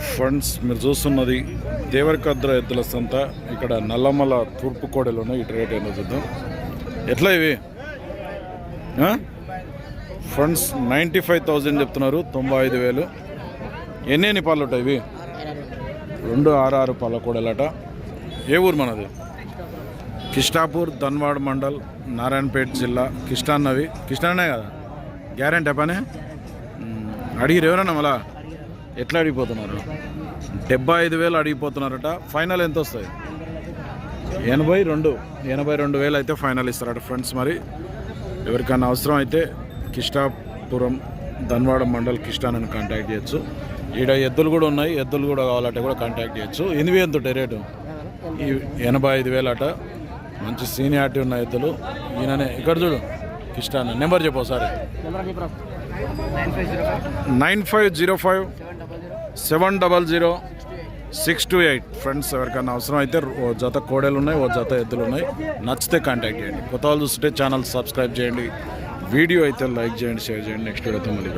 Friends మీరు చూస్తున్నది దేవరకద్ర ఎద్దుల సంత. ఇక్కడ నల్లమల తూర్పు కోడలు ఉన్నాయి ఇటు రేట్ ఏంటో చూద్దాం. ఎట్లా ఇవి? ఫ్రెండ్స్ నైంటీ ఫైవ్ థౌజండ్ చెప్తున్నారు తొంభై ఐదు వేలు. ఎన్ని ఎన్ని పాలు ఉంటాయి ఇవి? రెండు ఆరు ఆరు పాల ఏ ఊరు మనది? కిష్టాపూర్ ధన్వాడ్ మండల్ నారాయణపేట జిల్లా. కిష్టాన్నవి. కిష్టాన్నే కదా? గ్యారెంటీ పని అడిగిరు ఎవరన్నా మళ్ళా? ఎట్లా అడిగిపోతున్నారు? డెబ్బై ఐదు వేలు అడిగిపోతున్నారట. ఫైనల్ ఎంత వస్తాయి ఎనభై రెండు. ఎనభై రెండు వేలు అయితే ఫైనల్ ఇస్తారట ఫ్రెండ్స్ మరి. ఎవరికైనా అవసరం అయితే కిష్టాపురం ధన్వాడ మండల్ కిష్టానని కాంటాక్ట్ చేయొచ్చు. ఈడ ఎద్దులు కూడా ఉన్నాయి. ఎద్దులు కూడా కావాలంటే కూడా కాంటాక్ట్ చేయొచ్చు. ఎనిమిది ఎంత ఉంటాయి రేటు? ఈ ఎనభై ఐదు వేలు అట మంచి సీనియారిటీ ఉన్న ఎద్దులు. ఈయననే. ఇక్కడ చూడు. కిష్టాన. నెంబర్ చెప్పు ఒకసారి. Nine five zero five. Seven double zero six two eight. Friends ఎవరికైనా అవసరం అయితే ఓ జత కోడలు ఉన్నాయి ఓ జత ఎద్దులు ఉన్నాయి నచ్చితే కాంటాక్ట్ చేయండి. కొత్త వాళ్ళు చూస్తుంటే ఛానల్ సబ్స్క్రైబ్ చేయండి. వీడియో అయితే లైక్ చేయండి షేర్ చేయండి. నెక్స్ట్ వీడియోతో మళ్ళీ